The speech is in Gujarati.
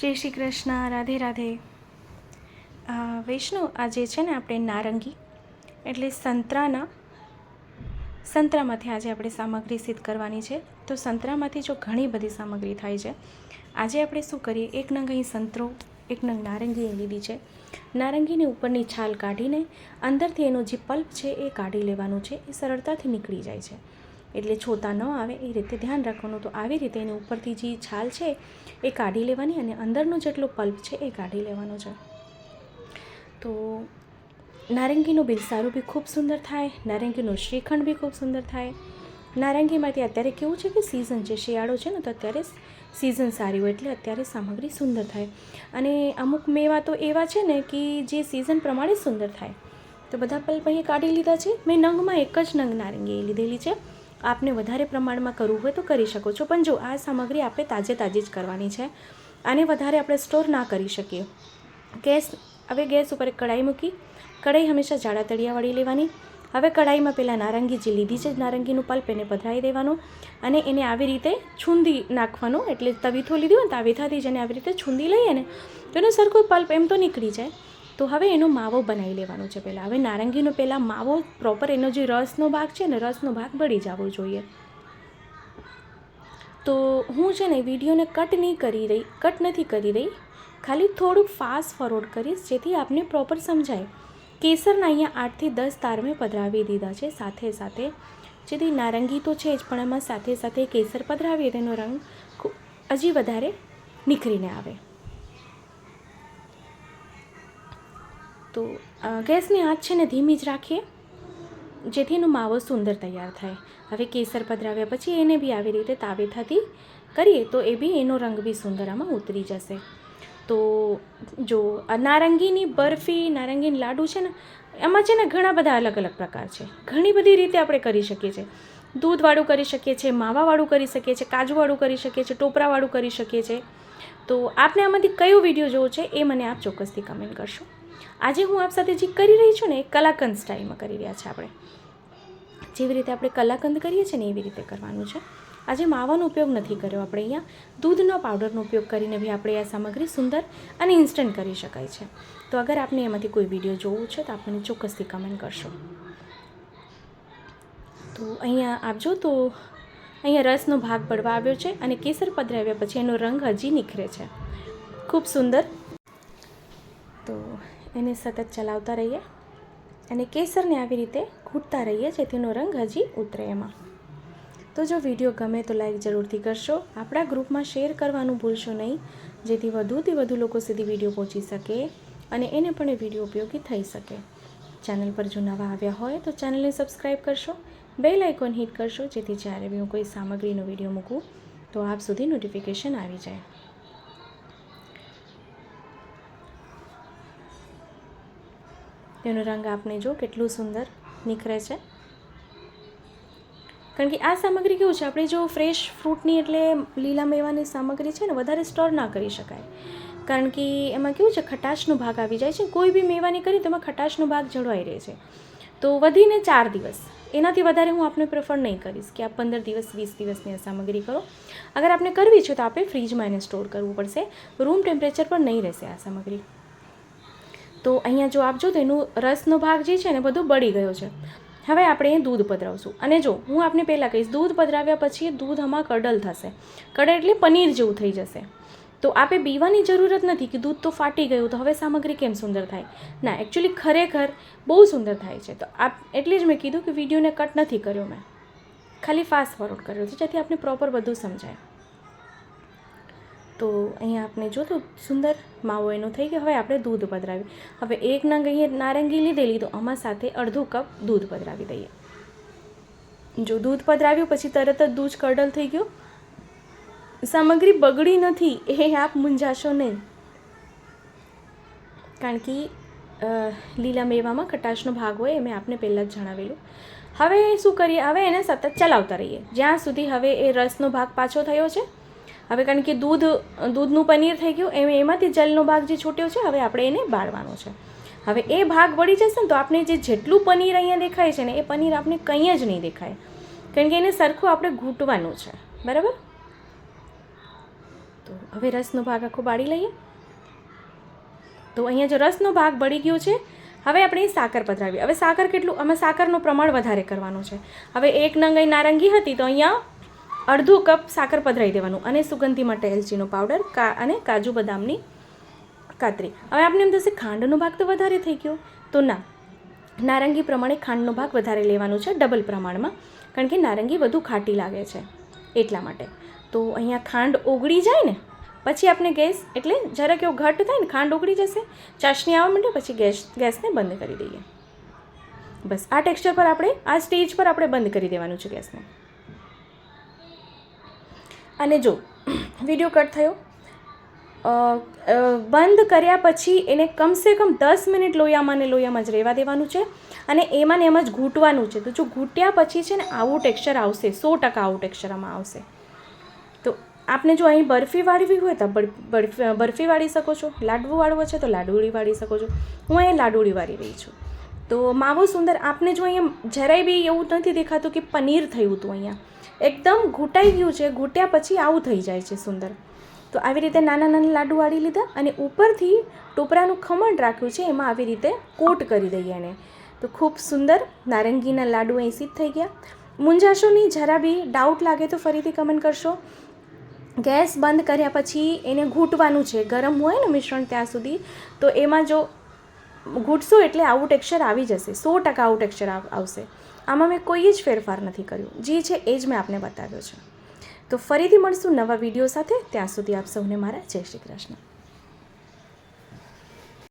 જય શ્રી કૃષ્ણ, રાધે રાધે. વૈષ્ણવ વૈષ્ણુ આજે છે ને આપણે નારંગી, એટલે સંતરાના, સંતરામાંથી આજે આપણે સામગ્રી સિદ્ધ કરવાની છે. તો સંતરામાંથી જો ઘણી બધી સામગ્રી થાય છે, આજે આપણે શું કરીએ? એક નંગ અહીં સંતરો, એક નંગ નારંગી લીધી છે. નારંગીની ઉપરની છાલ કાઢીને અંદરથી એનો જે પલ્પ છે એ કાઢી લેવાનું છે, એ સરળતાથી નીકળી જાય છે. એટલે છોતા ન આવે એ રીતે ધ્યાન રાખવાનું. તો આવી રીતે એની ઉપરથી જે છાલ છે એ કાઢી લેવાની અને અંદરનો જેટલો પલ્પ છે એ કાઢી લેવાનો છે. તો નારંગીનું બિલસારું બી ખૂબ સુંદર થાય, નારંગીનું શ્રીખંડ બી ખૂબ સુંદર થાય. નારંગીમાંથી અત્યારે કેવું છે કે સિઝન છે શિયાળો છે ને તો અત્યારે સિઝન સારી હોય એટલે અત્યારે સામગ્રી સુંદર થાય. અને અમુક મેવા તો એવા છે ને કે જે સિઝન પ્રમાણે સુંદર થાય. તો બધા પલ્પ અહીં કાઢી લીધા છે. મેં નંગમાં એક જ નંગ નારંગી લીધેલી છે. આપને વધારે પ્રમાણમાં કરવું હોય તો કરી શકો છો. પણ જો આ સામગ્રી આપણે તાજે તાજી જ કરવાની છે. આને વધારે આપણે સ્ટોર ના કરી શકીએ. ગેસ, હવે ગેસ ઉપર કઢાઈ મૂકી, કઢાઈ હંમેશા જાડા તળિયાવાળી લેવાની. હવે કઢાઈમાં પહેલાં નારંગી જે લીધી છે, નારંગીનું પલ્પ એને પધરાવી દેવાનું અને એને આવી રીતે છૂંદી નાખવાનું. એટલે તવીથો લીધી હોય ને તાવીથાથી જેને આવી રીતે છૂંદી લઈએ ને. તો એનો સરખો પલ્પ એમ તો નીકળી જાય. તો હવે એનો માવો બનાવી લેવાનો છે પહેલાં. હવે નારંગીનો પહેલાં માવો પ્રોપર એનો જે રસનો ભાગ છે ને, રસનો ભાગ બળી જવો જોઈએ. તો હું છે ને વિડીયોને કટ નહીં કરી રહી કટ નથી કરી રહી. ખાલી થોડુંક ફાસ્ટ ફોરવર્ડ કરીશ, જેથી આપને પ્રોપર સમજાય. કેસરના અહીંયા આઠથી દસ તાર મેં પધરાવી દીધા છે સાથે સાથે. જેથી નારંગી તો છે જ, પણ એમાં સાથે સાથે કેસર પધરાવીએ તેનો રંગ હજી વધારે નીખરીને આવે. તો ગેસની આંચ છે ને ધીમી જ રાખીએ જેથી એનો માવો સુંદર તૈયાર થાય. હવે કેસર પધરાવ્યા પછી એને બી આવી રીતે તાવેથાથી કરીએ તો એ બી એનો રંગ બી સુંદર આમાં ઉતરી જશે. તો, જો નારંગીની બરફી, નારંગીની લાડુ છે ને, એમાં છે ને ઘણા બધા અલગ અલગ પ્રકાર છે. ઘણી બધી રીતે આપણે કરી શકીએ છીએ. દૂધવાળું કરી શકીએ છીએ, માવાવાળું કરી શકીએ છીએ, કાજુવાળું કરી શકીએ છીએ, ટોપરાવાળું કરી શકીએ છીએ. તો, આપને આમાંથી કયો વીડિયો જોવો છે એ મને આપ ચોક્કસથી કમેન્ટ કરશો. આજે હું આપ સાથે જે કરી રહી છું ને એ કલાકંદ સ્ટાઇલમાં કરી રહ્યા છે આપણે. જેવી રીતે આપણે કલાકંદ કરીએ છીએ ને એવી રીતે કરવાનું છે. આજે માવાનો ઉપયોગ નથી કર્યો આપણે અહીંયા. દૂધનો પાવડરનો ઉપયોગ કરીને બી આપણે આ સામગ્રી સુંદર અને ઇન્સ્ટન્ટ કરી શકાય છે. તો અગર આપને એમાંથી કોઈ વીડિયો જોવું છે તો આપણને ચોક્કસથી કમેન્ટ કરશો. તો અહીંયા આપજો તો અહીંયા રસનો ભાગ પડવા આવ્યો છે અને કેસર પધરાવ્યા પછી એનો રંગ હજી નીખરે છે. ખૂબ સુંદર. તો એને સતત ચલાવતા રહીએ અને કેસરને આવી રીતે ખૂટતા રહીએ જેથી એનો રંગ હજી ઉતરે એમાં. તો જો વીડિયો ગમે તો લાઈક જરૂરથી કરશો, આપણા ગ્રુપમાં શેર કરવાનું ભૂલશો નહીં, જેથી વધુથી વધુ લોકો સુધી વીડિયો પહોંચી શકે અને એને પણ એ વીડિયો ઉપયોગી થઈ શકે. ચેનલ પર જો નવા આવ્યા હોય તો ચેનલને સબસ્ક્રાઈબ કરશો, બેલ આઇકોન હિટ કરશો, જેથી જ્યારે બી હું કોઈ સામગ્રીનો વીડિયો મૂકું, તો આપ સુધી નોટિફિકેશન આવી જાય. તેનો રંગ આપણે જો કેટલું સુંદર નીખરે છે. કારણ કે આ સામગ્રી કેવું છે? આપણે જો ફ્રેશ ફ્રૂટની એટલે લીલા મેવાની સામગ્રી છે ને, વધારે સ્ટોર ના કરી શકાય. કારણ કે એમાં કેવું છે? ખટાશનો ભાગ આવી જાય છે. કોઈ બી મેવાની કરી તો એમાં ખટાશનો ભાગ જળવાઈ રહે છે. તો વધીને ચાર દિવસ. એનાથી વધારે હું આપને પ્રેફર નહીં કરીશ કે આપ પંદર દિવસ, વીસ દિવસની આ સામગ્રી કરો. અગર આપને કરવી છે તો આપણે ફ્રીજમાં એને સ્ટોર કરવું પડશે. રૂમ ટેમ્પરેચર પર નહીં રહેશે આ સામગ્રી. તો અહીંયા જો આપજો તો એનું રસનો ભાગ જે છે ને બધો બળી ગયો છે. હવે આપણે એ દૂધ પધરાવશું. અને જો હું આપને પહેલાં કહીશ, દૂધ પધરાવ્યા પછી દૂધ આમાં કડલ થશે. કડલ એટલે પનીર જેવું થઈ જશે. તો આપે પીવાની જરૂરત નથી કે દૂધ તો ફાટી ગયું, તો હવે સામગ્રી કેમ સુંદર થાય? ના એકચ્યુઅલી ખરેખર બહુ સુંદર થાય છે. તો આપ એટલે જ મેં કીધું કે વિડીયોને કટ નથી કર્યો મેં. ખાલી ફાસ્ટ ફોરવર્ડ કર્યો છે, જેથી આપને પ્રોપર બધું સમજાય. તો અહીંયા આપણે જો તો સુંદર માવો એનો થઈ ગયો. હવે આપણે દૂધ પધરાવી હવે એક નંગ નારંગી લીધેલી, તો આમાં સાથે અડધું કપ દૂધ પધરાવી દઈએ. જો દૂધ પધરાવ્યું, પછી તરત જ દૂધ કડલ થઈ ગયું. સામગ્રી બગડી નથી, એ આપ મૂંઝાશો નહીં. કારણ કે લીલા મેવામાં ખટાશનો ભાગ હોય, એ મેં આપને પહેલાં જ જણાવેલું. હવે શું કરીએ? હવે એને સતત ચલાવતા રહીએ. જ્યાં સુધી હવે એ રસનો ભાગ પાછો થયો છે હવે કારણ કે દૂધ, દૂધનું પનીર થઈ ગયું, એમ એમાંથી જલનો ભાગ જે છૂટ્યો છે, હવે આપણે એને બાળવાનો છે. હવે એ ભાગ બળી જશે ને તો આપણે જે જેટલું પનીર અહીંયા દેખાય છે ને, એ પનીર આપણે કંઈ જ નહીં દેખાય. કારણ કે એને સરખું આપણે ઘૂંટવાનું છે. બરાબર? તો હવે રસનો ભાગ આખો બાળી લઈએ. તો અહીંયા જો રસનો ભાગ બળી ગયો છે, હવે આપણે સાકર પધરાવીએ. હવે સાકર કેટલું અમે સાકરનું પ્રમાણ વધારે કરવાનું છે. હવે એક નંગ અહીં નારંગી હતી તો અહીંયા અડધું કપ સાકર પધરાવી દેવાનું અને સુગંધી માટે એલચીનો પાવડર, કા અને કાજુ બદામની કાતરી. હવે આપણે એમ થશે ખાંડનો ભાગ તો વધારે થઈ ગયો. તો ના, નારંગી પ્રમાણે ખાંડનો ભાગ વધારે લેવાનો છે ડબલ પ્રમાણમાં, કારણ કે નારંગી વધુ ખાટી લાગે છે એટલા માટે. તો અહીંયા ખાંડ ઓગળી જાય ને, પછી આપણે ગેસ, એટલે જરાક એવો ઘટ થાય ને ખાંડ ઓગળી જશે, ચાસણી આવવા માટે પછી ગેસ, ગેસને બંધ કરી દઈએ. બસ, આ ટેક્સચર પર આપણે, આ સ્ટેજ પર આપણે બંધ કરી દેવાનું છે ગેસને. અને જો, વીડિયો કટ થયો. બંધ કર્યા પછી એને કમસે કમ દસ મિનિટ લોયામાં ને લોયામાં જ રહેવા દેવાનું છે અને એમાં ને એમ જ ઘૂંટવાનું છે. તો જો ઘૂંટ્યા પછી છે ને આવું ટેક્સચર આવશે, સો ટકા આવું ટેક્સચર આમાં આવશે. તો આપને જો અહીં બરફી વાળવી હોય તો બર- બરફી બરફી વાળી શકો છો. લાડવું વાળવો છે તો લાડુળી વાળી શકો છો. હું અહીંયા લાડુળી વાળી રહી છું. તો માવો સુંદર આપને જો અહીંયા જરાય બી એવું નથી દેખાતું કે પનીર થયું હતું અહીંયા. એકદમ ઘૂંટાઈ ગયું છે, ઘૂંટ્યા પછી આવું થઈ જાય છે સુંદર. તો આવી રીતે નાના નાના લાડુ વાળી લીધા અને ઉપરથી ટોપરાનું ખમણ રાખ્યું છે, એમાં આવી રીતે કોટ કરી દઈએ એને. તો ખૂબ સુંદર નારંગીના લાડુ અહીં સિદ્ધ થઈ ગયા. મૂંઝાશો નહીં જરા બી ડાઉટ લાગે તો ફરીથી કમેન્ટ કરશો. ગેસ બંધ કર્યા પછી એને ઘૂંટવાનું છે, ગરમ હોય ને મિશ્રણ ત્યાં સુધી, તો એમાં જો ઘૂંટશો એટલે આવું ટેક્સચર આવી જશે, સો ટકા આવું ટેક્સચર આવશે. આમાં મેં કોઈ જ ફેરફાર નથી કર્યું. જે છે એ જ મેં આપને બતાવ્યો છે. તો ફરીથી મળશું નવા વીડિયો સાથે. ત્યાં સુધી આપ સૌને મારા જય શ્રી કૃષ્ણ.